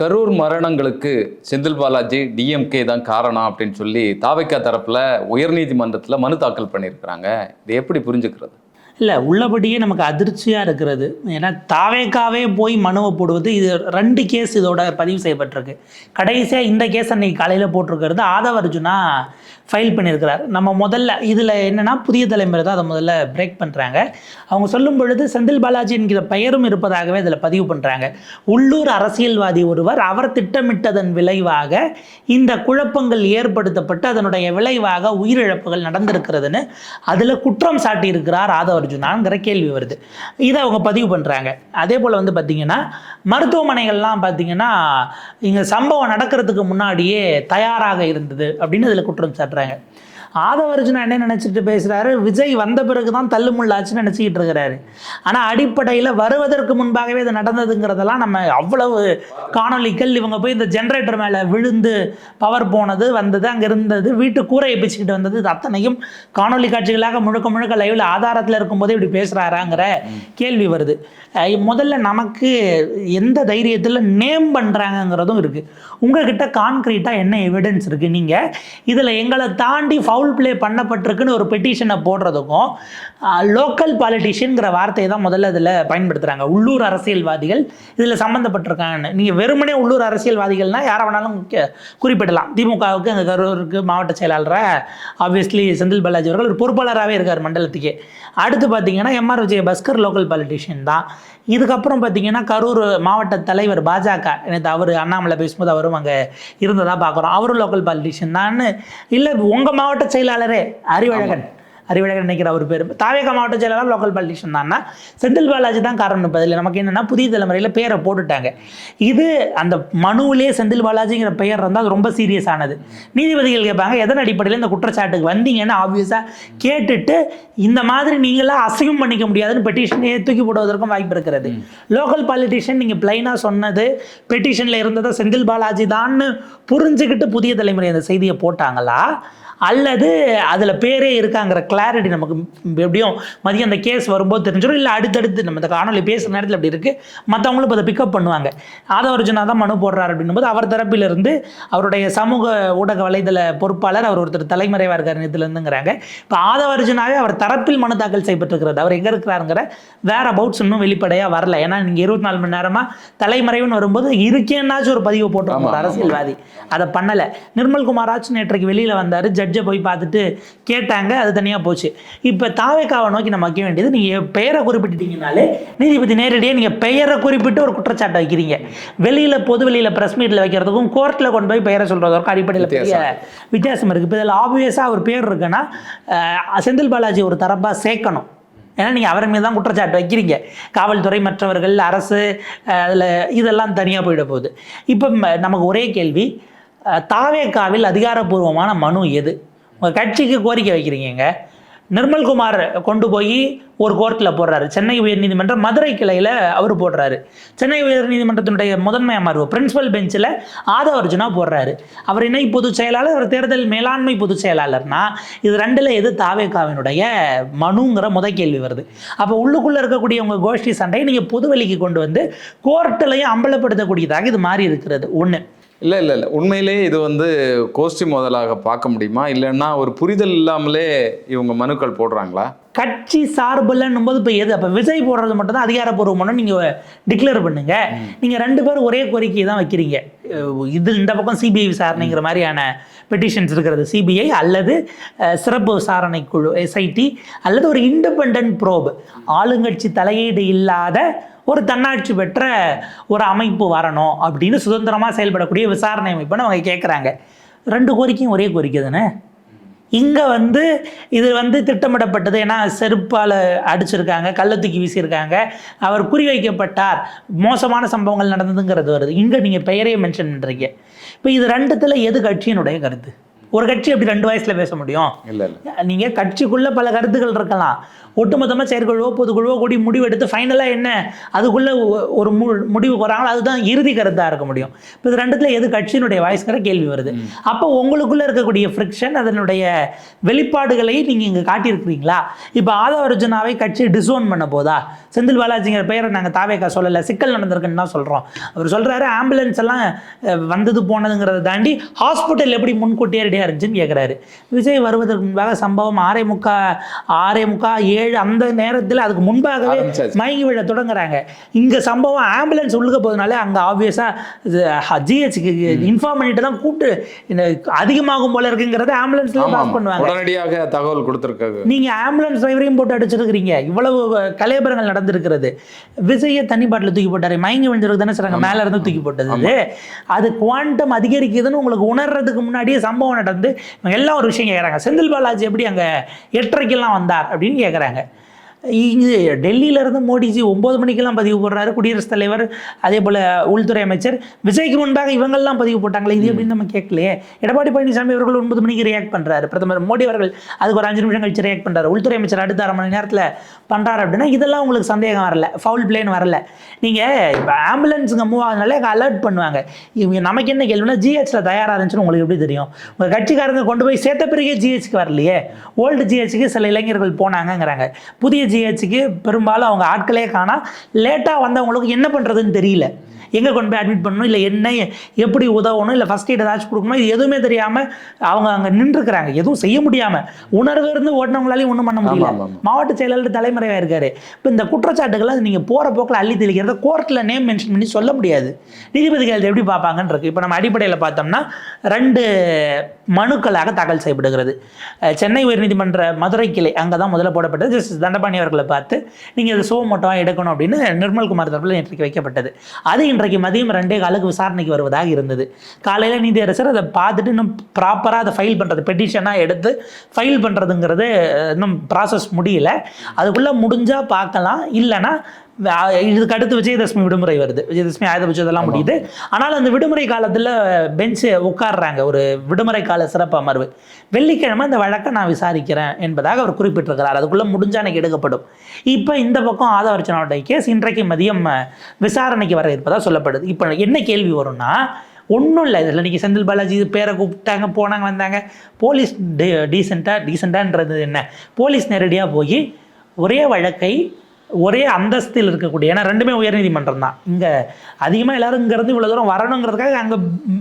கரூர் மரணங்களுக்கு செந்தில் பாலாஜி டிஎம்கே தான் காரணம் அப்படின்னு சொல்லி தாவைக்கா தரப்பில் உயர்நீதிமன்றத்தில் மனு தாக்கல் பண்ணியிருக்கிறாங்க. இதை எப்படி புரிஞ்சுக்கிறது? இல்லை உள்ளபடியே நமக்கு அதிர்ச்சியாக இருக்கிறது. ஏன்னா தாவேக்காவே போய் மனுவை போடுவது இது ரெண்டு கேஸ் இதோட பதிவு செய்யப்பட்டிருக்கு. கடைசியாக இந்த கேஸ் அன்னைக்கு காலையில் போட்டிருக்கிறது ஆதவ அர்ஜுனா ஃபைல் பண்ணியிருக்கிறார். நம்ம முதல்ல இதில் என்னென்னா புதிய தலைமுறை தான் அதை முதல்ல பிரேக் பண்ணுறாங்க அவங்க சொல்லும் பொழுது செந்தில் பாலாஜி என்கிற பெயரும் இருப்பதாகவே இதில் பதிவு பண்ணுறாங்க உள்ளூர் அரசியல்வாதி ஒருவர் அவர் திட்டமிட்டதன் விளைவாக இந்த குழப்பங்கள் ஏற்படுத்தப்பட்டு அதனுடைய விளைவாக உயிரிழப்புகள் நடந்திருக்கிறதுன்னு அதில் குற்றம் சாட்டியிருக்கிறார் ஆதவர் அர்ஜுனாங்கிற கேள்வி வருது. இதை அவங்க பதிவு பண்ணுறாங்க அதே போல் வந்து பார்த்திங்கன்னா மருத்துவமனைகள்லாம் பார்த்திங்கன்னா இங்கே சம்பவம் நடக்கிறதுக்கு முன்னாடியே தயாராக இருந்தது அப்படின்னு இதில் குற்றம் சாட்டுறாங்க. ஆதவர்ஜுனா என்ன நினச்சிட்டு பேசுகிறாரு விஜய் வந்த பிறகு தான் தள்ளுமுள்ளாச்சுன்னு நினச்சிக்கிட்டு இருக்கிறாரு. ஆனால் அடிப்படையில் வருவதற்கு முன்பாகவே இது நடந்ததுங்கிறதெல்லாம் நம்ம அவ்வளவு காணொலிகள் இவங்க போய் இந்த ஜென்ரேட்டர் மேலே விழுந்து பவர் போனது வந்தது அங்கே இருந்தது வீட்டு கூரையை பிச்சுக்கிட்டு வந்தது இது அத்தனையும் காணொலி காட்சிகளாக முழுக்க முழுக்க லைவில் ஆதாரத்தில் இருக்கும்போதே இப்படி பேசுகிறாராங்கிற கேள்வி வருது. முதல்ல நமக்கு எந்த தைரியத்தில் நேம் பண்ணுறாங்கங்கிறதும் இருக்குது உங்ககிட்ட கான்க்ரீட்டாக என்ன எவிடன்ஸ் இருக்குது நீங்கள் இதில் எங்களை தாண்டி ஃபவுல் பிளே பண்ணப்பட்டிருக்குன்னு ஒரு பெட்டிஷனை போடுறதுக்கும் லோக்கல் பாலிட்டிஷியன்கிற வார்த்தையை தான் முதல்ல இதில் பயன்படுத்துகிறாங்க உள்ளூர் அரசியல்வாதிகள் இதில் சம்மந்தப்பட்டிருக்காங்கன்னு நீங்கள் வெறுமனே உள்ளூர் அரசியல்வாதிகள்னால் யாரை வேணாலும் குறிப்பிடலாம். திமுகவுக்கு அங்கே கரூருக்கு மாவட்ட செயலாளராக ஆப்வியஸ்லி செந்தில் பாலாஜி அவர்கள் ஒரு பொறுப்பாளராகவே இருக்கார் மண்டலத்துக்கே. அடுத்து பார்த்தீங்கன்னா MR Vijaya Bhaskar local politician தான். இதுக்கப்புறம் பார்த்தீங்கன்னா கரூர் மாவட்ட தலைவர் பாஜக நேற்று அவர் அண்ணாமலை பேசும்போது அவரும் அங்கே இருந்ததாக பார்க்குறோம். அவரும் லோக்கல் பாலிட்டிஷியன் தான். இல்லை உங்கள் மாவட்ட செயலாளரே அறிவழகன். அறிவழகன் நினைக்கிற அவர் பேர். தாவேகா மாவட்ட செயலாளர் லோக்கல் பாலிட்டிஷியன் தான்னா செந்தில் பாலாஜி தான் காரணம் இப்போ இதில் நமக்கு என்னென்னா புதிய தலைமுறையில் பேரை போட்டுட்டாங்க. இது அந்த மனுவிலே செந்தில் பாலாஜிங்கிற பெயர் இருந்தால் அது ரொம்ப சீரியஸ் ஆனது. நீதிபதிகள் கேட்பாங்க எதன் அடிப்படையில் இந்த குற்றச்சாட்டுக்கு வந்தீங்கன்னு? ஆப்வியஸாக கேட்டுட்டு இந்த மாதிரி நீங்களாம் அசையும் பண்ணிக்க முடியாதுன்னு பெட்டிஷனே தூக்கி போடுவதற்கும் வாய்ப்பு இருக்கிறது. லோக்கல் பாலிட்டிஷியன் நீங்கள் பிளைனாக சொன்னது பெட்டிஷனில் இருந்ததை செந்தில் பாலாஜி தான்னு புரிஞ்சுக்கிட்டு புதிய தலைமுறை அந்த செய்தியை போட்டாங்களா? அல்லது அதில் பேரே இருக்காங்கிற கிளாரிட்டி நமக்கு எப்படியும் மதியம் அந்த கேஸ் வரும்போது தெரிஞ்சிடும் இல்லை அடுத்தடுத்து நம்ம இந்த காணொலி பேசுகிற நேரத்தில் அப்படி இருக்குது மற்றவங்களும் இப்போ அதை பிக்கப் பண்ணுவாங்க. ஆதவர்ஜுனா தான் மனு போடுறாரு அப்படின்னும்போது அவர் தரப்பிலிருந்து அவருடைய சமூக ஊடக வலைதள பொறுப்பாளர் அவர் ஒருத்தர் தலைமறைவாக இருக்கார் நேற்றுலேருந்துங்கிறாங்க இப்போ ஆதவர்ஜுனாவே அவர் தரப்பில் மனு தாக்கல் செய்யப்பட்டிருக்கிறது. அவர் எங்கே இருக்கிறாருங்கிற வேற அபவுட்ஸ் இன்னும் வெளிப்படையாக வரல. ஏன்னா நீங்கள் இருபத்தி நாலு மணி நேரமாக தலைமறைவுன்னு வரும்போது இருக்கேன்னாச்சும் ஒரு பதிவு போட்டு அரசியல்வாதி. அதை பண்ணலை. நிர்மல் குமாராஜ் நேற்றைக்கு வெளியில் வந்தார். ஜட்ஜை போய் பார்த்துட்டு கேட்டாங்க அது தனியாக போச்சு. இப்போ தாவேக்காவை நோக்கி நம்ம வைக்க வேண்டியது நீங்கள் பெயரை குறிப்பிட்டுட்டீங்கனாலே நீதிபதி நேரடியாக நீங்கள் பெயரை குறிப்பிட்டு ஒரு குற்றச்சாட்டை வைக்கிறீங்க. வெளியில் பொது வெளியில் ப்ரெஸ் மீட்டில் வைக்கிறதுக்கும் கோர்ட்டில் கொண்டு போய் பெயரை சொல்கிறதுக்கும் அடிப்படையில் பெரிய வித்தியாசம். இருக்குது இப்போ இதில் ஆப்வியஸாக ஒரு பேர் இருக்குன்னா செந்தில் பாலாஜி ஒரு தரப்பாக சேர்க்கணும். ஏன்னா நீங்கள் அவர் மீது தான் குற்றச்சாட்டு வைக்கிறீங்க. காவல்துறை மற்றவர்கள் அரசு அதில் இதெல்லாம் தனியாக போயிட போகுது. இப்போ நமக்கு ஒரே கேள்வி தாவேக்காவில் அதிகாரப்பூர்வமான மனு எது? உங்கள் கட்சிக்கு கோரிக்கை வைக்கிறீங்க நிர்மல்குமார் கொண்டு போய் ஒரு கோர்ட்டில் போடுறாரு. சென்னை உயர்நீதிமன்றம் மதுரை கிளையில் அவர் போடுறாரு. சென்னை உயர்நீதிமன்றத்தினுடைய முதன்மை அமர்வு பிரின்சிபல் பெஞ்சில் ஆதவர்ஜுனா போடுறாரு. அவர் இணை பொதுச் செயலாளர் அவர் தேர்தல் மேலாண்மை பொதுச் செயலாளர்னா இது ரெண்டில் எது தாவேக்காவினுடைய மனுங்கிற முத கேள்வி வருது. அப்போ உள்ளுக்குள்ளே இருக்கக்கூடிய உங்கள் கோஷ்டி சண்டையை நீங்கள் பொதுவெளிக்கு கொண்டு வந்து கோர்ட்டிலையும் அம்பலப்படுத்தக்கூடியதாக இது மாறி இருக்கிறது. ஒன்று இல்லை இல்லை இல்லை. உண்மையிலேயே இது வந்து கோஷ்டி முதலாக பார்க்க முடியுமா? இல்லைன்னா ஒரு புரிதல் இல்லாமலே இவங்க மனுக்கள் போடுறாங்களா? கட்சி சார்பில்லைன்னும் போது இப்போ எது? அப்போ விஜய் போடுறது மட்டும் தான் அதிகாரப்பூர்வமான நீங்கள் டிக்ளேர் பண்ணுங்க. நீங்கள் ரெண்டு பேரும் ஒரே கோரிக்கை தான் வைக்கிறீங்க. இது இந்த பக்கம் சிபிஐ விசாரணைங்கிற மாதிரியான பெட்டிஷன்ஸ் இருக்கிறது. சிபிஐ அல்லது சிறப்பு விசாரணை குழு எஸ்ஐடி அல்லது ஒரு இண்டிபெண்ட் ப்ரோப் ஆளுங்கட்சி தலையீடு இல்லாத ஒரு தன்னாட்சி பெற்ற ஒரு அமைப்பு வரணும் அப்படின்னு சுதந்திரமாக செயல்படக்கூடிய விசாரணை அமைப்புன்னு அவங்க கேட்குறாங்க ரெண்டு கோரிக்கையும் ஒரே கோரிக்கை தானே? இங்கே வந்து இது வந்து திட்டமிடப்பட்டது. ஏன்னா செருப்பால் அடிச்சிருக்காங்க கள்ள தூக்கி வீசியிருக்காங்க. அவர் குறிவைக்கப்பட்டார். மோசமான சம்பவங்கள் நடந்ததுங்கிறது வருது. இங்கே நீங்கள் பெயரையே மென்ஷன் பண்ணுறீங்க இப்போ இது ரெண்டுத்தில் எது கட்சியினுடைய கருத்து? ஒரு கட்சி அப்படி ரெண்டு வயசில் பேச முடியும். இல்லை இல்லை. நீங்கள் கட்சிக்குள்ளே பல கருத்துக்கள் இருக்கலாம். ஒட்டுமொத்தமாக செயற்குழுவோ பொதுக்குழுவோ கூடி முடிவெடுத்து ஃபைனலாக என்ன? அதுக்குள்ளே ஒரு மு முடிவுக்கு வராங்களோ அதுதான் இறுதி கருத்தாக இருக்க முடியும். இப்போ இது ரெண்டுத்தில் எது கட்சியினுடைய வாய்ஸ்கிற கேள்வி வருது. அப்போ உங்களுக்குள்ளே இருக்கக்கூடிய ஃப்ரிக்ஷன் அதனுடைய வெளிப்பாடுகளை நீங்கள் இங்கே காட்டியிருக்கிறீங்களா? இப்போ ஆதவ அர்ஜுனாவை கட்சி டிசோன் பண்ண போதா? செந்தில் பாலாஜிங்கிற பெயரை நாங்கள் தாவேக்கா சொல்லலை சிக்கல் நடந்திருக்குன்னு தான் சொல்கிறோம் அவர் சொல்கிறாரு ஆம்புலன்ஸ் எல்லாம் வந்தது போனதுங்கிறத தாண்டி ஹாஸ்பிட்டல் எப்படி முன்கூட்டியே ரெடியாக இருந்துச்சுன்னு கேட்குறாரு விஜய் வருவதற்கு முன்பாக சம்பவம் ஆறே முக்கா ஆறே முக்கா ஏழு அந்த நேரத்தில் அதுக்கு முன்பாகவே. மயங்கி விழ தொடங்குறாங்க. இங்கே சம்பவம் ஆம்புலன்ஸ் உள்ளுக்க போதனாலே அங்கே ஆப்வியஸாக ஜிஹெச்சுக்கு இன்ஃபார்ம் பண்ணிட்டு தான் கூட்டு அதிகமாகும் போல இருக்குங்கிறத ஆம்புலன்ஸ்ல ஆமா பாஸ் பண்ணுவாங்க. தகவல் கொடுத்துருக்காங்க. நீங்க ஆம்புலன்ஸ் டிரைவரையும் போட்டு அடிச்சிருக்கிறீங்க. இவ்வளவு கலையபரங்கள் நடந்திருக்கிறது. விஜய தண்ணி பாட்டில் தூக்கி போட்டாரு. மயங்கி விழுந்திருக்கு தானே சொல்றாங்க மேல இருந்து தூக்கி போட்டது. அது. குவாண்டம் அதிகரிக்குதுன்னு உங்களுக்கு உணர்றதுக்கு முன்னாடியே சம்பவம் நடந்து எல்லாம் ஒரு விஷயம் கேட்குறாங்க செந்தில் பாலாஜி எப்படி அங்க எட்டரைக்கெல்லாம் வந்தார் அப்படின்னு கேட்குறாங்க है இங்கே டெல்லியிலேருந்து மோடிஜி ஒம்பது மணிக்கெல்லாம் பதிவு போடுறாரு. குடியரசுத் தலைவர் அதே போல் உள்துறை அமைச்சர் விஜய்க்கு முன்பாக இவங்கெல்லாம் பதிவு போட்டாங்களே? இது எப்படின்னு நம்ம கேட்கலையே? எடப்பாடி பழனிசாமி அவர்கள் ஒன்பது மணிக்கு ரியாக்ட் பண்ணுறாரு பிரதமர் மோடி அவர்கள் அதுக்கு ஒரு அஞ்சு நிமிஷம் கழிச்சு ரியாக்ட் பண்ணுறாரு உள்துறை அமைச்சர் அடுத்த அரை மணி நேரத்தில் பண்ணுறாரு அப்படின்னா இதெல்லாம் உங்களுக்கு சந்தேகம் வரல. ஃபவுல் பிளேன் வரல. நீங்கள் இப்போ ஆம்புலன்ஸுங்க மூவ் ஆகுதுனால அலர்ட் பண்ணுவாங்க. இவங்க நமக்கு என்ன கேள்வினா ஜிஹெச்சில் தயாராக இருந்துச்சுன்னு உங்களுக்கு எப்படி தெரியும்? உங்கள் கட்சிக்காரங்க கொண்டு போய் சேர்த்த பிறகே ஜிஹெச்சுக்கு வரலையே. ஓல்டு ஜிஹெச்சுக்கு சில இளைஞர்கள் போனாங்கங்கிறாங்க. புதிய ஜி ஜிஹெச்சுக்கு பெரும்பாலும் அவங்க ஆட்களே காணா லேட்டாக வந்தவங்களுக்கு என்ன பண்ணுறதுன்னு தெரியல. எங்கே கொண்டு போய் அட்மிட் பண்ணணும்? இல்லை என்ன எப்படி உதவணும்? இல்லை ஃபஸ்ட் எய்ட் ஏதாச்சும் கொடுக்கணும்? இது எதுவுமே தெரியாமல் அவங்க அங்கே நின்றுருக்குறாங்க. எதுவும் செய்ய முடியாமல் உணர்வு இருந்து ஓட்டினவங்களாலையும் ஒன்றும் பண்ண முடியல. மாவட்ட செயலாளர் தலைமறைவாக இருக்காரு. இப்போ இந்த குற்றச்சாட்டுகளை நீங்கள் போகிற போக்கில் அள்ளி தெளிக்கிறத கோர்ட்டில் நேம் மென்ஷன் பண்ணி சொல்ல முடியாது. நீதிபதிகள் எப்படி பார்ப்பாங்கன்னு இருக்கு. இப்போ நம்ம அடிப்படையில் பார்த்தோம்னா ரெண்டு மனுக்களாக தாக்கல் செய்யப்படுகிறது. சென்னை உயர்நீதிமன்ற மதுரை கிளை அங்கே தான் முதல்ல போடப்பட்டது. ஜஸ்டிஸ் தண்டபாணி அவர்களை பார்த்து நீங்கள் இது சோ மோட்டோவாக எடுக்கணும் அப்படின்னு நிர்மல்குமார் தரப்பில் இன்றைக்கு வைக்கப்பட்டது. அது இன்றைக்கு மதியம் ரெண்டே காலுக்கு விசாரணைக்கு வருவதாக இருந்தது. காலையில் நீதியரசர் அதை பார்த்துட்டு இன்னும் ப்ராப்பராக அதை ஃபைல் பண்ணுறது பெட்டிஷனாக எடுத்து ஃபைல் பண்ணுறதுங்கிறது இன்னும் ப்ராசஸ் முடியல. அதுக்குள்ளே முடிஞ்சால் பார்க்கலாம். இல்லைன்னா இதுக்கு அடுத்து விஜயதசமி விடுமுறை வருது. விஜயதசமி ஆயுத பூஜை இதெல்லாம் முடியுது. ஆனால் அந்த விடுமுறை காலத்தில் பெஞ்சு உட்கார்றாங்க. ஒரு விடுமுறை கால சிறப்பு அமர்வு. வெள்ளிக்கிழமை இந்த வழக்கை நான் விசாரிக்கிறேன் என்பதாக அவர் குறிப்பிட்டிருக்கிறார். அதுக்குள்ளே முடிஞ்சா எனக்கு எடுக்கப்படும். இப்போ இந்த பக்கம் ஆதவர்ச்சனாவுடைய கேஸ் இன்றைக்கு மதியம் விசாரணைக்கு வர இருப்பதாக சொல்லப்படுது. இப்போ என்ன கேள்வி வரும்னா ஒன்றும் இல்லை. இதில் இன்றைக்கி செந்தில் பாலாஜி இது பேரை கூப்பிட்டாங்க போனாங்க வந்தாங்க. போலீஸ் டீ டீசெண்டாக டீசெண்டான்றது என்ன? போலீஸ் நேரடியாக போய் ஒரே வழக்கை ஒரே அந்தஸ்தில் இருக்கக்கூடிய ஏன்னா ரெண்டுமே உயர்நீதிமன்றம் தான். இங்கே அதிகமாக எல்லாரும் இங்கேருந்து இவ்வளோ தூரம் வரணுங்கிறதுக்காக அங்கே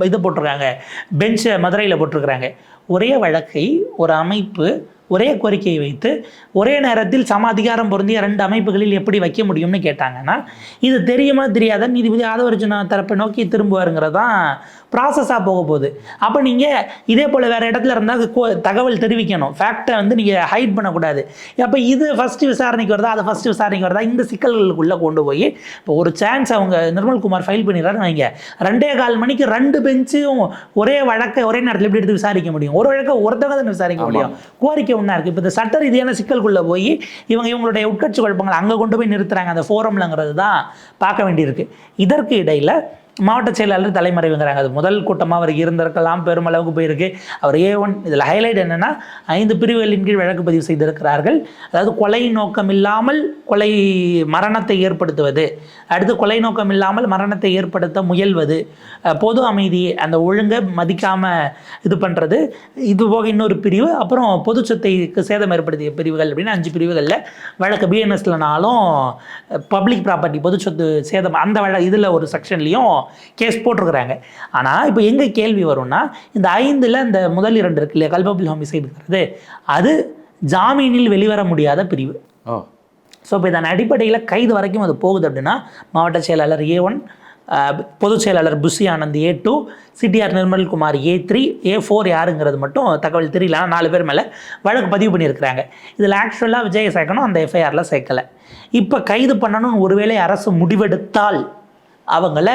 இதை போட்டிருக்காங்க. பெஞ்சை மதுரையில் போட்டிருக்கிறாங்க. ஒரே வழக்கை ஒரு அமைப்பு ஒரே கோரிக்கையை வைத்து ஒரே நேரத்தில் சம அதிகாரம் பொருந்திய ரெண்டு அமைப்புகளில் எப்படி வைக்க முடியும்னு கேட்டாங்கன்னா இது தெரியுமா தெரியாத நீதிபதி ஆதவர்ஜுனா தரப்பை நோக்கி திரும்புவாருங்கிறது தான் ப்ராசஸாக போக போகுது அப்போ நீங்கள் இதே போல் வேறு இடத்துல இருந்தால் தகவல் தெரிவிக்கணும். ஃபேக்டை வந்து நீங்கள் ஹைட் பண்ணக்கூடாது. அப்போ இது ஃபஸ்ட்டு விசாரணைக்கு வருதா அதை ஃபஸ்ட்டு விசாரணைக்கு வருதா இந்த சிக்கல்களுக்குள்ளே கொண்டு போய் இப்போ ஒரு சான்ஸ் அவங்க நிர்மல்குமார் ஃபைல் பண்ணிடுறாருன்னு வைங்க. ரெண்டே கால் மணிக்கு ரெண்டு பெஞ்சும் ஒரே வழக்கை ஒரே நேரத்தில் எப்படி எடுத்து விசாரிக்க முடியும்? ஒரு வழக்கை ஒருத்தவங்க தான் விசாரிக்க முடியும். கோரிக்கை ஒன்றா இருக்குது இப்போ இந்த சட்ட ரீதியான சிக்கலுக்குள்ளே போய் இவங்க இவங்களுடைய உட்கட்சி குழப்பங்களை அங்கே கொண்டு போய் நிறுத்துறாங்க. அந்த ஃபோரம்லங்கிறது தான் பார்க்க வேண்டியிருக்கு. இதற்கு இடையில் மாவட்ட செயலாளர் தலைமறைவுங்கிறாங்க. அது முதல் கூட்டமாக அவர் இருந்திருக்கலாம் பெருமளவுக்கு போயிருக்கு. அவர் ஏ ஒன் இதில் ஹைலைட் என்னென்னா ஐந்து பிரிவுகளின் கீழ் வழக்கு பதிவு செய்திருக்கிறார்கள். அதாவது கொலை நோக்கம் இல்லாமல் கொலை மரணத்தை ஏற்படுத்துவது. அடுத்து கொலை நோக்கம் இல்லாமல் மரணத்தை ஏற்படுத்த முயல்வது. பொது அமைதி அந்த ஒழுங்கை மதிக்காமல் இது பண்ணுறது இது போக இன்னொரு பிரிவு அப்புறம் பொது சொத்தைக்கு சேதம் ஏற்படுத்திய பிரிவுகள் அப்படின்னு அஞ்சு பிரிவுகளில் வழக்கு பிஎன்எஸ்லனாலும் பப்ளிக் ப்ராப்பர்ட்டி பொது சொத்து சேதம் அந்த வழ இதில் ஒரு செக்ஷன்லேயும் கேஸ் போட்டிருக்கிறாங்க. ஆனால் இப்போ எங்கே கேள்வி வரும்னா இந்த ஐந்தில் இந்த முதல் இரண்டு இருக்கு இல்லையா? கல்பபிள் ஹோமிசைடுங்கிறது அது ஜாமீனில் வெளிவர முடியாத பிரிவு. ஸோ இப்போ இதன் அடிப்படையில் கைது வரைக்கும் அது போகுது அப்படின்னா மாவட்ட செயலாளர் ஏ ஒன் பொதுச் செயலாளர் Bussy Anand A two CTR Nirmalkumar A three A four யாருங்கிறது மட்டும் தகவல் தெரியல. நாலு பேர் மேலே வழக்கு பதிவு பண்ணியிருக்கிறாங்க. இதில் ஆக்சுவலாக விஜயை சேர்க்கணும் அந்த எஃப்ஐஆரில் சேர்க்கலை. இப்போ கைது பண்ணணும்னு ஒருவேளை அரசு முடிவெடுத்தால் அவங்கள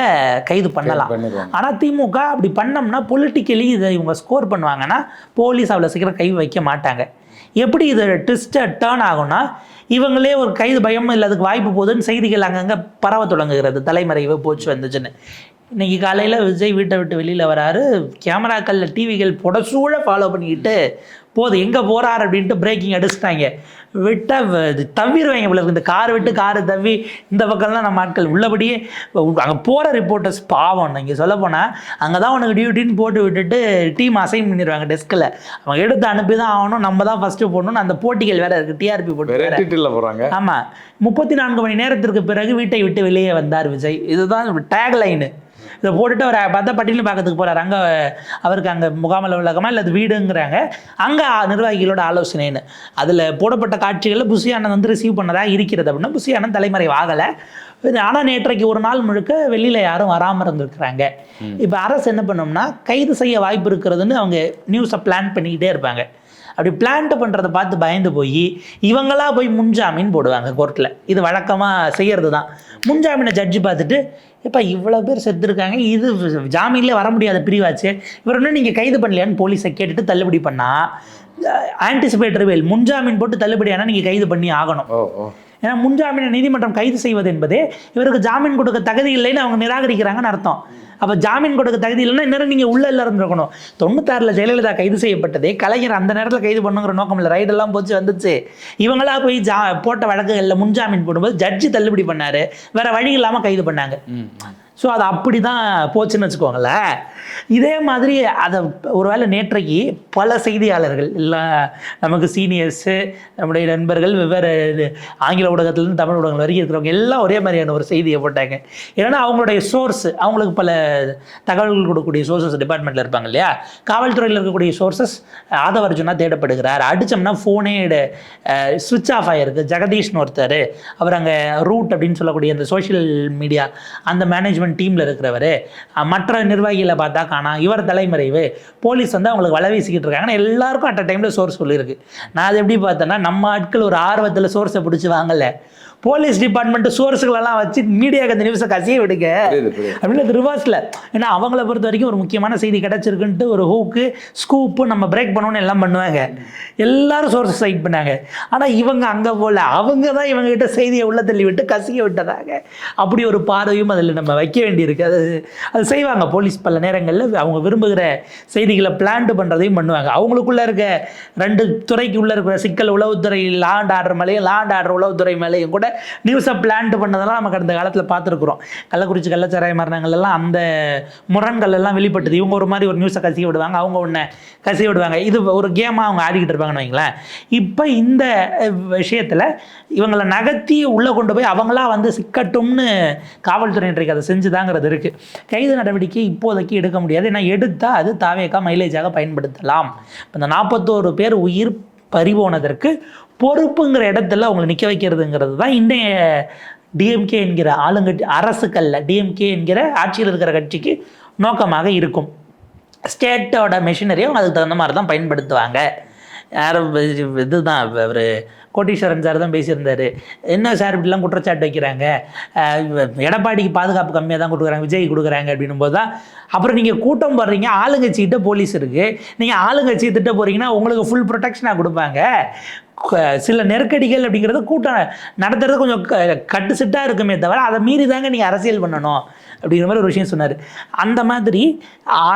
கைது பண்ணலாம். ஆனால் திமுக அப்படி பண்ணோம்னா பொலிட்டிக்கலி இதை இவங்க ஸ்கோர் பண்ணுவாங்கன்னா போலீஸ் அவ்வளோ சீக்கிரம் கை வைக்க மாட்டாங்க. எப்படி இது ட்விஸ்டர் டேர்ன் ஆகும்னா இவங்களே ஒரு கைது பயம் இல்லை அதுக்கு வாய்ப்பு போகுதுன்னு செய்திகள் அங்கங்கே பரவ தொடங்குகிறது. தலைமறைவு போச்சு வந்துச்சுன்னு. இன்னைக்கு காலையில் விஜய் வீட்டை விட்டு வெளியில் வராரு. கேமராக்களில் டிவிகள் புடசூழ ஃபாலோ பண்ணிக்கிட்டு போதும் எங்கே போகிறார் அப்படின்ட்டு பிரேக்கிங் அடிச்சிட்டாங்க. விட்டால் தவிடுவாங்க போல. இந்த கார் விட்டு காரு தவி இந்த பக்கம்லாம் நம்ம ஆட்கள் உள்ளபடியே அங்கே போகிற ரிப்போர்ட்டர்ஸ் பாவம். இங்கே சொல்ல போனால் அங்கே தான் உனக்கு டியூட்டின்னு போட்டு விட்டுட்டு டீம் அசைன் பண்ணிடுவாங்க டெஸ்கில் அவங்க எடுத்து அனுப்பி தான் ஆகணும். நம்ம தான் ஃபஸ்ட்டு போடணும்னு அந்த போட்டிகள் வேறு இருக்குது டிஆர்பி போட்டு போறாங்க. ஆமாம் முப்பத்தி நான்கு மணி நேரத்திற்கு பிறகு வீட்டை விட்டு வெளியே வந்தார் விஜய். இதுதான் டேக் லைனு இதை போட்டுட்டு அவர் பார்த்தா பட்டியலும் பார்க்கறதுக்கு போகிறார் அங்கே அவருக்கு அங்கே முகாமல் உலகமா இல்லை அது வீடுங்கிறாங்க. அங்கே நிர்வாகிகளோட ஆலோசனைன்னு. அதில் போடப்பட்ட காட்சிகளில் அண்ணன் வந்து ரிசீவ் பண்ணதா இருக்கிறது அப்படின்னா அண்ணன் தலைமறை ஆகலை ஆனால் நேற்றைக்கு ஒரு நாள் முழுக்க வெளியில் யாரும் வராமல் இருந்திருக்கிறாங்க. இப்போ அரசு என்ன பண்ணோம்னா கைது செய்ய வாய்ப்பு இருக்கிறதுன்னு அவங்க நியூஸை பிளான் பண்ணிக்கிட்டே இருப்பாங்க. அப்படி பிளான்ட் பண்ணுறதை பார்த்து பயந்து போய் இவங்களா போய் முன்ஜாமீன் போடுவாங்க கோர்ட்டில் இது வழக்கமாக செய்கிறது தான் முன்ஜாமீனை ஜட்ஜி பார்த்துட்டு இப்போ இவ்வளோ பேர் செத்துருக்காங்க. இது ஜாமீன்லேயே வர முடியாத பிரிவாச்சு. இவர் இன்னும் நீங்கள் கைது பண்ணலையான்னு போலீஸை கேட்டுட்டு தள்ளுபடி பண்ணால் ஆன்டிசிபேட்டரி வேல் முன்ஜாமீன் போட்டு தள்ளுபடி ஆனால் நீங்கள் கைது பண்ணி ஆகணும். ஏன்னா முன்ஜாமீனை நீதிமன்றம் கைது செய்வது என்பதே இவருக்கு ஜாமீன் கொடுக்க தகுதி இல்லைன்னு அவங்க நிராகரிக்கிறாங்கன்னு அர்த்தம். அப்போ ஜாமீன் கொடுக்க தகுதி இல்லைன்னா இந்நேரம் நீங்கள் உள்ள இல்லை இருந்திருக்கணும். தொண்ணூத்தாறில் ஜெயலலிதா கைது செய்யப்பட்டதே. கலைஞர் அந்த நேரத்தில் கைது பண்ணுங்கிற நோக்கம் இல்லை. ரைடெல்லாம் போச்சு வந்துச்சு. இவங்களா போய் ஜா போட்ட வழக்குகளில் முன்ஜாமீன் போடும்போது ஜட்ஜி தள்ளுபடி பண்ணாரு. வேற வழி இல்லாமல் கைது பண்ணாங்க. ஸோ அது அப்படி தான் போச்சுன்னு வச்சுக்கோங்களேன். இதே மாதிரி அதை ஒருவேளை நேற்றைக்கு பல செய்தியாளர்கள் எல்லாம் நமக்கு சீனியர்ஸு நம்முடைய நண்பர்கள் வெவ்வேறு இது ஆங்கில ஊடகத்துலேருந்து தமிழ் ஊடகங்கள் வரைக்கும் இருக்கிறவங்க எல்லாம் ஒரே மாதிரியான ஒரு செய்தியை போட்டாங்க. ஏன்னா அவங்களுடைய சோர்ஸ் அவங்களுக்கு பல தகவல்கள் கொடுக்கக்கூடிய சோர்சஸ் டிபார்ட்மெண்ட்டில் இருப்பாங்க இல்லையா? காவல்துறையில் இருக்கக்கூடிய சோர்சஸ் ஆதவர்ஜுனா தேடப்படுகிறார். அடித்தோம்னா ஃபோனே சுவிட்ச் ஆஃப் ஆகிருக்கு ஜெகதீஷ்னு ஒருத்தர் அவர் அங்கே ரூட் அப்படின்னு சொல்லக்கூடிய அந்த சோஷியல் மீடியா அந்த மேனேஜ்மெண்ட் டீமில் இருக்கிறவர். மற்ற நிர்வாகிகளை பார்த்தா காணா இவர் தலைமறைவு. போலீஸ் வந்து அவங்களுக்கு வலை வீசிக்கிட்டு இருக்காங்கன்னா எல்லாருக்கும் அட் அ டைமில் சோர்ஸ் சொல்லியிருக்கு. நான் அது எப்படி பார்த்தேன்னா நம்ம ஆட்கள் ஒரு ஆர்வத்தில் சோர்ஸை பிடிச்சி வாங்கலை. போலீஸ் டிபார்ட்மெண்ட் சோர்ஸுகளெல்லாம் வச்சு மீடியாவுக்கு அந்த நியூஸை கசிய விடுங்க. அப்படின்னு அது ரிவர்ஸில் ஏன்னா அவங்கள பொறுத்த வரைக்கும் ஒரு முக்கியமான செய்தி கிடச்சிருக்குன்ட்டு ஒரு ஹூக்கு ஸ்கூப்பு நம்ம பிரேக் பண்ணணும்னு எல்லாம் பண்ணுவாங்க. எல்லாரும் சோர்ஸ் சைட் பண்ணாங்க. ஆனால் இவங்க அங்கே போல. அவங்க தான் இவங்ககிட்ட செய்தியை உள்ள தள்ளி விட்டு கசிய விட்டதாக அப்படி ஒரு பார்வையும் அதில் நம்ம வைக்க வேண்டியிருக்கு. அது அது செய்வாங்க. போலீஸ் பல நேரங்களில் அவங்க விரும்புகிற செய்திகளை பிளான்டு பண்ணுறதையும் பண்ணுவாங்க. அவங்களுக்குள்ள இருக்க ரெண்டு துறைக்கு உள்ள இருக்கிற சிக்கல் உளவுத்துறை லாண்ட் ஆர்டர் மேலேயும் லாண்ட் ஆர்டர் உளவுத்துறை மேலேயும் கூட நியூஸை பிளான்ட் பண்ணதெல்லாம் நம்ம கடந்த காலத்தில் பார்த்துருக்குறோம். கள்ளக்குறிச்சி கள்ளச்சாராய மரணங்கள் எல்லாம் அந்த முரண்கள் எல்லாம் வெளிப்பட்டது. இவங்க ஒரு மாதிரி ஒரு நியூஸை கசிய விடுவாங்க அவங்க ஒன்று கசிய விடுவாங்க. இது ஒரு கேமாக அவங்க ஆடிக்கிட்டு இருப்பாங்கன்னு வைங்களேன். இப்போ இந்த விஷயத்தில் இவங்களை நகர்த்தி உள்ளே கொண்டு போய் அவங்களா வந்து சிக்கட்டும்னு காவல்துறை இன்றைக்கு அதை செஞ்சுதாங்கிறது இருக்குது கைது நடவடிக்கை இப்போதைக்கு எடுக்க முடியாது. ஏன்னா எடுத்தால் அது தாவேக்கா மைலேஜாக பயன்படுத்தலாம். இப்போ இந்த நாற்பத்தோரு பேர் உயிர் பறிபோனதற்கு பொறுப்புங்கிற இடத்துல அவங்களை நிற்க வைக்கிறதுங்கிறது தான் இன்றைய டிஎம்கே என்கிற ஆளுங்கட்சி அரசுக்கல்ல டிஎம்கே என்கிற ஆட்சியில் இருக்கிற கட்சிக்கு நோக்கமாக இருக்கும். ஸ்டேட்டோட மிஷினரியை அவங்க அதுக்கு தகுந்த மாதிரி தான் பயன்படுத்துவாங்க. யாரும் இதுதான் அவர் கோட்டீஸ்வரன் சார் தான் பேசியிருந்தார். என்ன சார் இப்படிலாம் குற்றச்சாட்டு வைக்கிறாங்க? எடப்பாடிக்கு பாதுகாப்பு கம்மியாக தான் கொடுக்குறாங்க விஜய் கொடுக்குறாங்க அப்படின்னும் போது தான் அப்புறம் நீங்கள் கூட்டம் போடுறீங்க ஆளுங்கட்சிக்கிட்ட போலீஸ் இருக்குது நீங்கள் ஆளுங்கட்சி திட்ட போகிறீங்கன்னா உங்களுக்கு ஃபுல் ப்ரொடெக்ஷனாக கொடுப்பாங்க. சில நெருக்கடிகள் அப்படிங்கிறது கூட்டம் நடத்துறது கொஞ்சம் க- கட்டு சிட்டாக இருக்குமே தவிர அதை மீறி தாங்க நீங்கள் அரசியல் பண்ணணும் அப்படிங்கிற மாதிரி ஒரு விஷயம் சொன்னார். அந்த மாதிரி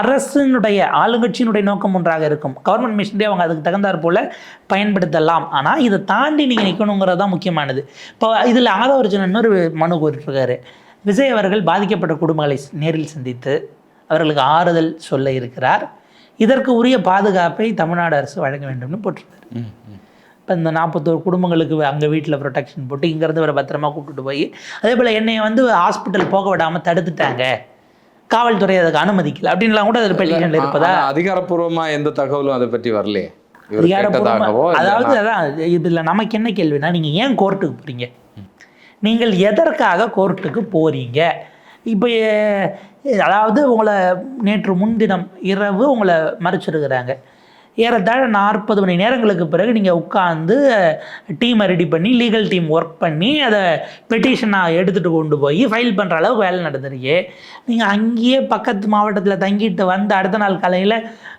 அரசினுடைய ஆளுங்கட்சியினுடைய நோக்கம் ஒன்றாக இருக்கும். கவர்மெண்ட் மிஷினரி அவங்க அதுக்கு தகுந்தாற் போல் பயன்படுத்தலாம். ஆனால் இதை தாண்டி நீங்கள் நிற்கணுங்கிறது தான் முக்கியமானது. இப்போ இதில் ஆதவர்ஜன் இன்னொரு மனு கோரிட்டிருக்காரு விஜய் அவர்கள் பாதிக்கப்பட்ட குடும்பங்களை நேரில் சந்தித்து அவர்களுக்கு ஆறுதல் சொல்ல இருக்கிறார். இதற்கு உரிய பாதுகாப்பை தமிழ்நாடு அரசு வழங்க வேண்டும்னு போட்டிருக்காரு. இப்போ இந்த நாற்பத்தோரு குடும்பங்களுக்கு அங்கே வீட்டில் ப்ரொடெக்ஷன் போட்டு இங்கேருந்து வர பத்திரமா கூப்பிட்டு போய் அதே போல் என்னைய வந்து ஹாஸ்பிட்டல் போக விடாமல் தடுத்துட்டாங்க. காவல்துறை அதுக்கு அனுமதிக்கல. அப்படின்லாம் கூட அதில் பெட்டிஷனில் இருப்பதா? ஆனா அதிகாரப்பூர்வமா எந்த தகவலும் அதை பற்றி வரலையே. இவர் அதாவது அதான் இதில் நமக்கு என்ன கேள்வினா நீங்கள் ஏன் கோர்ட்டுக்கு போகிறீங்க நீங்கள் எதற்காக கோர்ட்டுக்கு போகிறீங்க இப்போ அதாவது உங்களை நேற்று முன்தினம் இரவு உங்களை மறைச்சிருக்கிறாங்க. ஏறத்தாழ நாற்பது மணி நேரங்களுக்கு பிறகு நீங்கள் உட்காந்து டீமை ரெடி பண்ணி லீகல் டீம் ஒர்க் பண்ணி அதை பெட்டிஷனாக எடுத்துகிட்டு கொண்டு போய் ஃபைல் பண்ணுற அளவுக்கு வேலை நடந்துருக்கு நீங்கள் அங்கேயே பக்கத்து மாவட்டத்தில் தங்கிட்டு வந்து அடுத்த நாள் காலையில்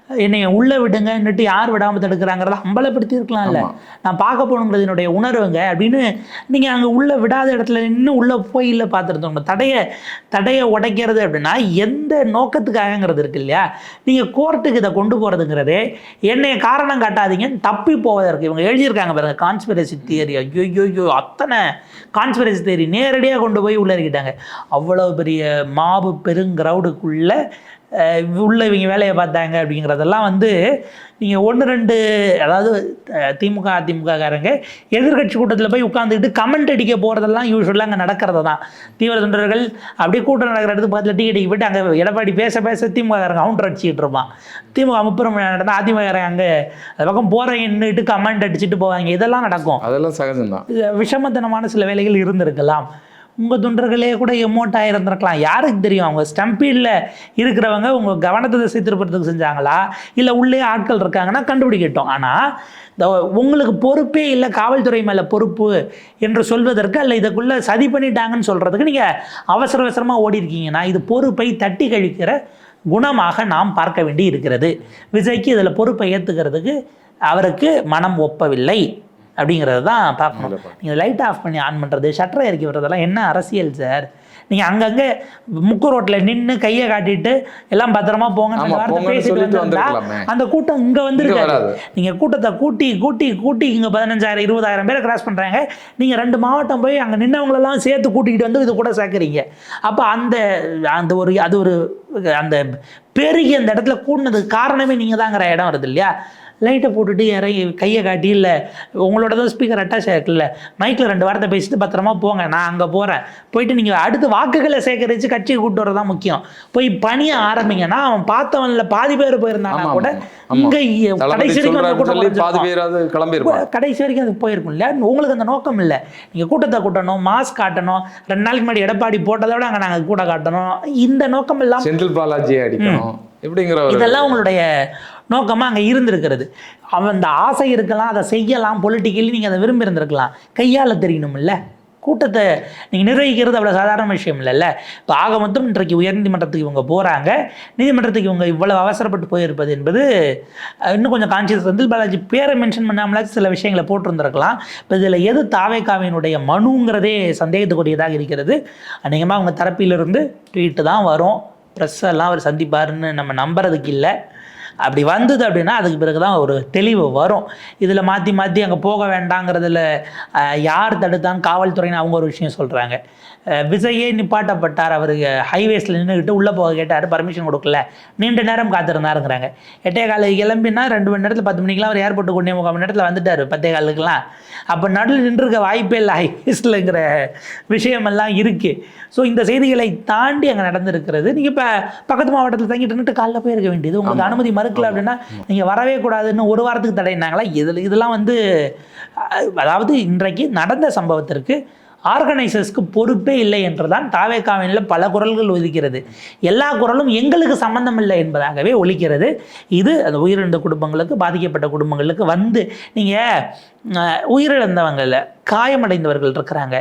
என்னை உள்ளே விடுங்கன்னுட்டு யார் விடாமல் தடுக்கிறாங்கிறத அம்பலப்படுத்தி இருக்கலாம்ல. நான் பார்க்க போகணுங்கிறது என்னுடைய உணர்வுங்க. அப்படின்னு நீங்கள் அங்கே உள்ளே விடாத இடத்துல நின்று உள்ளே போய் இல்லை பார்த்துருந்தோங்க தடையை தடையை உடைக்கிறது அப்படின்னா எந்த நோக்கத்துக்காகங்கிறது இருக்கு இல்லையா? நீங்கள் கோர்ட்டுக்கு இதை கொண்டு போகிறதுங்கிறதே என்னை காரணம் காட்டாதீங்கன்னு தப்பி போவதற்கு இவங்க எழுதியிருக்காங்க பாருங்க கான்ஸ்பிரசி தியரி ஐயோ அத்தனை கான்ஸ்பிரசி தியரி நேரடியாக கொண்டு போய் உள்ளே இருக்கிட்டாங்க அவ்வளோ பெரிய மாபு பெருங்கிரவுடுக்குள்ள உள்ள இவங்க வேலையை பார்த்தாங்க அப்படிங்கிறதெல்லாம் வந்து நீங்கள் ஒன்று ரெண்டு அதாவது திமுக அதிமுககாரங்க எதிர்கட்சி கூட்டத்தில் போய் உட்காந்துக்கிட்டு கமெண்ட் அடிக்க போகிறதெல்லாம் யூஸ்வலாக அங்கே நடக்கிறது தான். தீவிர தொண்டர்கள் அப்படியே கூட்டம் நடக்கிற இடத்துக்கு பக்கத்தில் டீ அடிக்க போயிட்டு அங்கே எடப்பாடி பேச பேச திமுககாரங்க கவுண்டர் அடிச்சிட்டு இருப்பான். திமுக முப்புறம் நடந்தால் அதிமுககாரங்க அங்கே அந்த பக்கம் போகிறேன்னுட்டு கமெண்ட் அடிச்சுட்டு போவாங்க. இதெல்லாம் நடக்கும். அதெல்லாம் சகஜம்தான். இது விஷமத்தனமான சில வேலைகள் இருந்திருக்கலாம். உங்கள் தொண்டர்களே கூட எமோட் ஆகிருந்திருக்கலாம் யாருக்கு தெரியும்? அவங்க ஸ்டம்பீடில் இருக்கிறவங்க உங்கள் கவனத்தை திசை திருப்பறதுக்கு செஞ்சாங்களா? இல்லை உள்ளே ஆட்கள் இருக்காங்கன்னா கண்டுபிடிக்கட்டும். ஆனால் இந்த உங்களுக்கு பொறுப்பே இல்லை காவல்துறை மேலே பொறுப்பு என்று சொல்வதற்கு அல்ல இதுக்குள்ளே சதி பண்ணிட்டாங்கன்னு சொல்கிறதுக்கு நீங்கள் அவசர அவசரமாக ஓடி இருக்கீங்கன்னா இது பொறுப்பை தட்டி கழிக்கிற குணமாக நாம் பார்க்க வேண்டி இருக்கிறது. விஜய்க்கு இதில் பொறுப்பை ஏற்றுக்கிறதுக்கு அவருக்கு மனம் ஒப்பவில்லை. அப்படிங்கிறது தான் பார்க்கணும். நீங்கள் லைட் ஆஃப் பண்ணி ஆன் பண்ணுறது ஷட்டரை இறக்கி விடுறதெல்லாம் என்ன அரசியல் சார் நீங்கள் அங்கங்கே முக்கு ரோட்டில் நின்று கையை காட்டிட்டு எல்லாம் பத்திரமா போங்கன்னு பேசிட்டு வந்திருக்கலாமே. அந்த கூட்டம் இங்கே வந்திருக்காது. வராது. நீங்கள் கூட்டத்தை கூட்டி கூட்டி கூட்டி இங்கே பதினஞ்சாயிரம் இருபதாயிரம் பேரை கிராஸ் பண்ணுறாங்க நீங்கள் ரெண்டு மாவட்டம் போய் அங்கே நின்னவங்களெல்லாம் சேர்த்து கூட்டிகிட்டு வந்து இது கூட சேர்க்குறீங்க அப்போ அந்த அந்த ஒரு அது ஒரு அந்த பெருகி அந்த இடத்துல கூடினதுக்கு காரணமே நீங்கள் தாங்கிற இடம் வருது இல்லையா? லைட்டை போட்டுட்டு இறங்கி கையை காட்டி இல்லை உங்களோட தான் ஸ்பீக்கர் அட்டாச் ஆகிருக்குல்ல மைக்கில் ரெண்டு வார்த்தை பேசிட்டு பத்திரமா போங்க நான் அங்கே போகிறேன் போயிட்டு நீங்கள் அடுத்து வாக்குகளை சேகரித்து கட்சியை கூட்டு வரது தான் முக்கியம். போய் பணியை ஆரம்பிங்கன்னா அவன் பார்த்தவன்ல பாதி பேர் போயிருந்தானா ஆமா, கூட. இங்கே கடைசி வரைக்கும் கடைசி வரைக்கும் அது போயிருக்கும் இல்லையா? உங்களுக்கு அந்த நோக்கம் இல்லை. நீங்கள் கூட்டத்தை கூட்டணும் மாஸ் காட்டணும் ரெண்டு நாளைக்கு முன்னாடி எடப்பாடி போட்டதை விட அங்கே நாங்கள் கூட காட்டணும். இந்த நோக்கம் எல்லாம் செந்தில் பாலாஜியை அடிக்கணும் இப்படிங்கிற இதெல்லாம் உங்களுடைய நோக்கமாக அங்கே இருந்திருக்கிறது. அவன் அந்த ஆசை இருக்கலாம் அதை செய்யலாம் பொலிட்டிக்கலி நீங்கள் அதை விரும்பி இருந்திருக்கலாம் கையால் தெரியணும்ல. கூட்டத்தை நீங்கள் நிர்வகிக்கிறது அவ்வளோ சாதாரண விஷயம் இல்லைல்ல. இப்போ ஆக மொத்தம் இன்றைக்கு உயர்நீதிமன்றத்துக்கு இவங்க போகிறாங்க நீதிமன்றத்துக்கு இவங்க இவ்வளவு அவசரப்பட்டு போயிருப்பது என்பது இன்னும் கொஞ்சம் கான்சியஸ் செந்தில் பாலாஜி பேரை மென்ஷன் பண்ணாமலாச்சும் சில விஷயங்களை போட்டிருந்திருக்கலாம். இப்போ இதில் எது தாவேக்காவினுடைய மனுங்கிறதே சந்தேகத்துக்குரியதாக இருக்கிறது. அநேகமாக அவங்க தரப்பிலிருந்து ட்வீட்டு தான் வரும். ப்ரெஸ் எல்லாம் அவர் சந்திப்பாருன்னு நம்ம நம்புறதுக்கு இல்லை. அப்படி வந்தது அப்படின்னா அதுக்கு பிறகு தான் ஒரு தெளிவு வரும். இதில் மாற்றி மாற்றி அங்கே போக வேண்டாங்கிறதுல யார் தடுத்தான் காவல்துறைன்னு அவங்க ஒரு விஷயம் சொல்கிறாங்க விஜயே நிப்பாட்டப்பட்டார். அவர் ஹைவேஸில் நின்றுக்கிட்டு உள்ளே போக கேட்டார் பர்மிஷன் கொடுக்கல. நீண்ட நேரம் காத்திருந்தாருங்கிறாங்க. எட்டே கால கிளம்பினா ரெண்டு மணி நேரத்தில் பத்து மணிக்கெலாம் அவர் ஏர்போர்ட்டு கொண்டே முக்கால் மணி நேரத்தில் வந்துட்டார் பத்தே காலுக்கெல்லாம். அப்போ நடுவில் நின்றுருக்க வாய்ப்பே இல்லை ஹைவேஸில்ங்கிற விஷயமெல்லாம் இருக்குது ஸோ இந்த செய்திகளை தாண்டி அங்கே நடந்திருக்கிறது. நீங்கள் இப்போ பக்கத்து மாவட்டத்தில் தங்கிட்டு நின்னுட்டு காலைல போயிருக்க வேண்டியது. உங்களுக்கு அனுமதி மறுக்கல அப்படின்னா நீங்கள் வரவே கூடாதுன்னு ஒரு வாரத்துக்கு தடைனாங்களா இதில் இதெல்லாம் வந்து அதாவது இன்றைக்கு நடந்த சம்பவத்திற்கு ஆர்கனைசர்ஸ்க்கு பொறுப்பே இல்லை என்றுதான் தாவேக்காவினில் பல குரல்கள் ஒதுக்கிறது எல்லா குரலும் எங்களுக்கு சம்பந்தம் இல்லை என்பதாகவே ஒலிக்கிறது. இது அந்த உயிரிழந்த குடும்பங்களுக்கு பாதிக்கப்பட்ட குடும்பங்களுக்கு வந்து நீங்கள் உயிரிழந்தவங்கள காயமடைந்தவர்கள் இருக்கிறாங்க.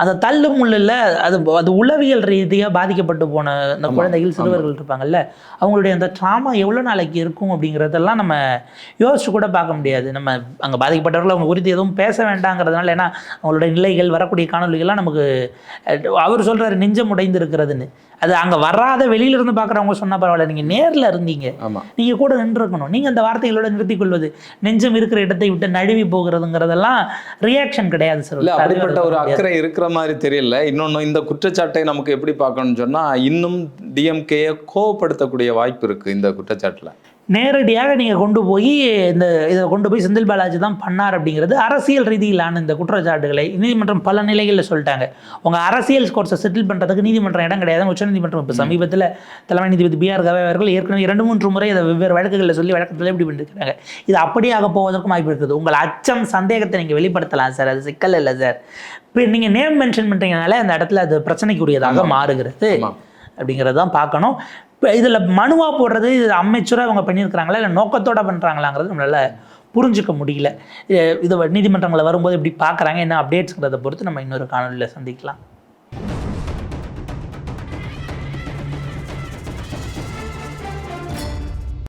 அந்த தள்ளு முள்ளில் அது அது உளவியல் ரீதியாக பாதிக்கப்பட்டு போன அந்த குழந்தைகள் சிறுவர்கள் இருப்பாங்கல்ல அவங்களுடைய அந்த ட்ராமா எவ்வளோ நாளைக்கு இருக்கும் அப்படிங்கிறதெல்லாம் நம்ம யோசிச்சு கூட பார்க்க முடியாது. நம்ம அங்கே பாதிக்கப்பட்டவர்கள் அவங்க குறித்து எதுவும் பேச வேண்டாங்கிறதுனால ஏன்னா அவங்களுடைய நிலைகள் வரக்கூடிய காணொலிகள்லாம் நமக்கு அவர் சொல்கிறாரு நெஞ்சம் உடைந்து இருக்கிறதுன்னு அது அங்கே வராத வெளியில இருந்து பார்க்குறவங்க சொன்னா பரவாயில்ல நீங்கள் நேரில் இருந்தீங்க. நீங்கள் கூட நின்றுக்கணும் நீங்கள் அந்த வார்த்தைகளோட நிறுத்திக் கொள்வது நெஞ்சம் இருக்கிற இடத்தை விட்டு நழுவி போகிறதுங்கிறதெல்லாம் ரியாக்ஷன் கிடையாது சார் அப்படிப்பட்ட ஒரு அக்கறை இருக்கிற மாதிரி தெரியல. இன்னொன்னு இந்த குற்றச்சாட்டை நமக்கு எப்படி பார்க்கணும்னு சொன்னா இன்னும் டிஎம்கேயை கோவப்படுத்தக்கூடிய வாய்ப்பு இருக்கு இந்த குற்றச்சாட்டுல. நேரடியாக நீங்கள் கொண்டு போய் இந்த இதை கொண்டு போய் செந்தில் பாலாஜி தான் பண்ணார் அப்படிங்கிறது அரசியல் ரீதியிலான இந்த குற்றச்சாட்டுகளை நீதிமன்றம் பல நிலைகளில் சொல்லிட்டாங்க. உங்கள் அரசியல் ஸ்கோர்ஸை செட்டில் பண்ணுறதுக்கு நீதிமன்றம் இடம் கிடையாது. உச்சநீதிமன்றம் இப்போ சமீபத்தில் தலைமை நீதிபதி பிஆர் கவே அவர்கள் ஏற்கனவே இரண்டு மூன்று முறை அதை வெவ்வேறு வழக்குகளில் சொல்லி வழக்கத்தில் இப்படி பண்ணிருக்காங்க. இது அப்படியே ஆக போவதற்கும் வாய்ப்பு இருக்குது. உங்கள் அச்சம் சந்தேகத்தை நீங்கள் வெளிப்படுத்தலாம் சார். அது சிக்கல் இல்லை சார். இப்போ நீங்கள் நேம் மென்ஷன் பண்ணுறீங்கனால அந்த இடத்துல அது பிரச்சனைக்குரியதாக மாறுகிறது. அப்படிங்கிறது தான் பார்க்கணும். இப்போ இதில் மனுவாக போடுறது இது அமைச்சராக அவங்க பண்ணியிருக்கிறாங்களா இல்லை நோக்கத்தோட பண்ணுறாங்களாங்கிறது நம்மளால் புரிஞ்சுக்க முடியல. இது இது நீதிமன்றங்களை வரும்போது இப்படி பார்க்குறாங்க என்ன அப்டேட்ஸ்ங்கிறத பொறுத்து நம்ம இன்னொரு காணொலியில் சந்திக்கலாம்.